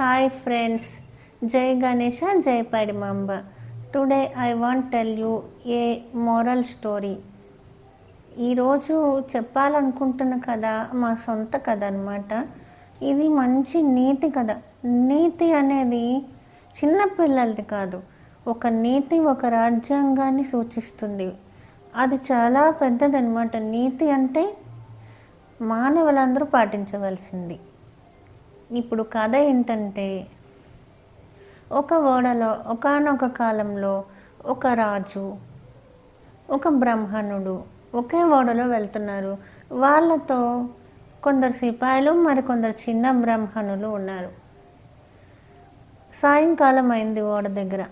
Hi friends జై గణేష జై Padimamba. Today I want tell you a moral story ఈరోజు చెప్పాలనుకుంటున్న కథ మా సొంత కథ అనమాట ఇది మంచి నీతి కథ. నీతి అనేది చిన్నపిల్లలది కాదు. ఒక నీతి ఒక రాజ్యాంగాన్ని సూచిస్తుంది. అది చాలా పెద్దదనమాట నీతి అంటే మానవులందరూ పాటించవలసింది. ఇప్పుడు కథ ఏంటంటే ఒక ఓడలో ఒకానొక కాలంలో ఒక రాజు ఒక బ్రాహ్మణుడు ఒకే ఓడలో వెళ్తున్నారు. వాళ్ళతో కొందరు సిపాయిలు మరికొందరు చిన్న బ్రాహ్మణులు ఉన్నారు. సాయంకాలం అయింది ఓడ దగ్గర.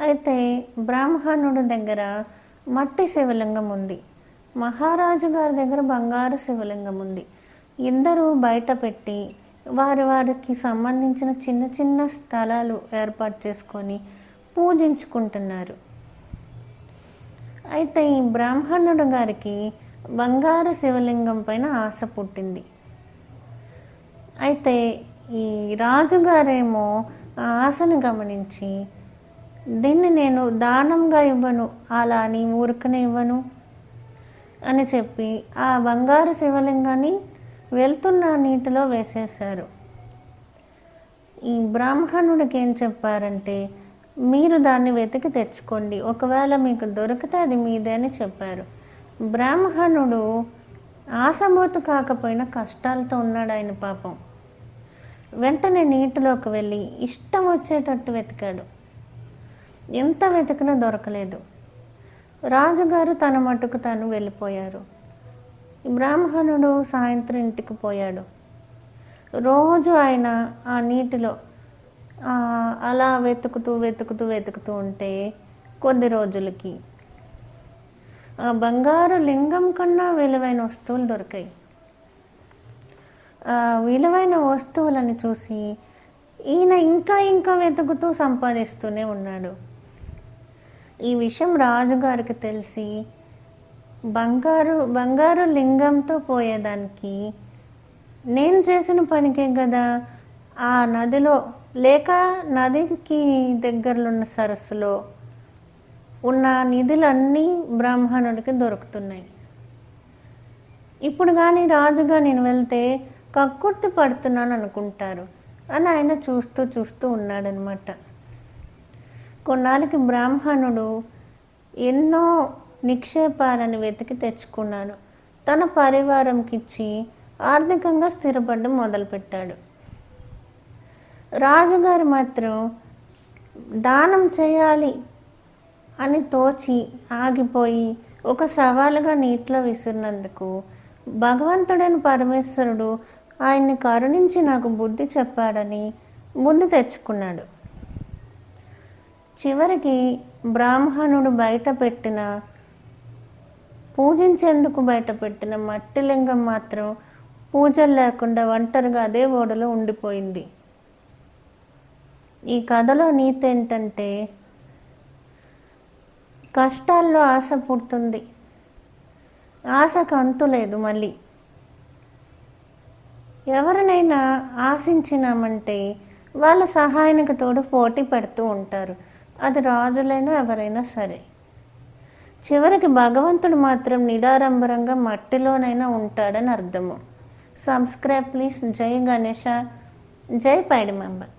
అయితే బ్రాహ్మణుడు దగ్గర మట్టి శివలింగం ఉంది. మహారాజు గారి దగ్గర బంగారు శివలింగం ఉంది. ఇద్దరు బయట పెట్టి వారి వారికి సంబంధించిన చిన్న చిన్న స్థలాలు ఏర్పాటు చేసుకొని పూజించుకుంటున్నారు. అయితే ఈ బ్రాహ్మణుడు గారికి బంగారు శివలింగం పైన ఆశ పుట్టింది. అయితే ఈ రాజుగారేమో ఆ ఆశను గమనించి దీన్ని నేను దానంగా ఇవ్వను అలా అని ఊరికనే ఇవ్వను అని చెప్పి ఆ బంగారు శివలింగాన్ని వెళ్తున్న నీటిలో వేసేశారు. ఈ బ్రాహ్మణుడికి ఏం చెప్పారంటే మీరు దాన్ని వెతికి తెచ్చుకోండి. ఒకవేళ మీకు దొరికితే అది మీదే అని చెప్పారు. బ్రాహ్మణుడు ఆసమోతు కాకపోయినా కష్టాలతో ఉన్నాడు ఆయన పాపం. వెంటనే నీటిలోకి వెళ్ళి ఇష్టం వచ్చేటట్టు వెతికాడు. ఎంత వెతికినా దొరకలేదు. రాజుగారు తన మటుకు తాను వెళ్ళిపోయారు. బ్రాహ్మణుడు సాయంత్రం ఇంటికి పోయాడు. రోజు ఆయన ఆ నీటిలో అలా వెతుకుతూ వెతుకుతూ వెతుకుతూ ఉంటే కొద్ది రోజులకి ఆ బంగారు లింగం కన్నా విలువైన వస్తువులు దొరికాయి. ఆ విలువైన వస్తువులను చూసి ఈయన ఇంకా ఇంకా వెతుకుతూ సంపాదిస్తూనే ఉన్నాడు. ఈ విషయం రాజుగారికి తెలిసి బంగారు బంగారు లింగంతో పోయేదానికి నేను చేసిన పనికే కదా ఆ నదిలో లేక నదికి దగ్గరలో ఉన్న సరస్సులో ఉన్న నిధులన్నీ బ్రాహ్మణుడికి దొరుకుతున్నాయి. ఇప్పుడు కానీ రాజుగా నేను వెళ్తే కక్కుర్తి పడుతున్నాను అనుకుంటారు అని ఆయన చూస్తూ చూస్తూ ఉన్నాడనమాట కొన్నాళ్ళకి బ్రాహ్మణుడు ఎన్నో నిక్షేపాలను వెతికి తెచ్చుకున్నాడు. తన పరివారంకిచ్చి ఆర్థికంగా స్థిరపడడం మొదలుపెట్టాడు. రాజుగారు మాత్రం దానం చేయాలి అని తోచి ఆగిపోయి ఒక సవాలుగా నీటిలో విసిరినందుకు భగవంతుడైన పరమేశ్వరుడు ఆయన్ని కరుణించి నాకు బుద్ధి చెప్పాడని బుద్ధి తెచ్చుకున్నాడు. చివరికి బ్రాహ్మణుడు బయట పెట్టిన పూజించేందుకు బయటపెట్టిన మట్టి లింగం మాత్రం పూజలు లేకుండా ఒంటరిగా అదే ఓడలో ఉండిపోయింది. ఈ కథలో నీతి ఏంటంటే కష్టాల్లో ఆశ పుడుతుంది. ఆశకు అంతు లేదు మళ్ళీ. ఎవరినైనా ఆశించినామంటే వాళ్ళ సహాయానికి తోడు పోటీ పెడుతూ ఉంటారు. అది రాజులైనా ఎవరైనా సరే. చివరికి భగవంతుడు మాత్రం నిడారంభరంగా మట్టిలోనైనా ఉంటాడని అర్థము. సబ్స్క్రైబ్ ప్లీజ్ జై గణేష. జై పైడి మెంబర్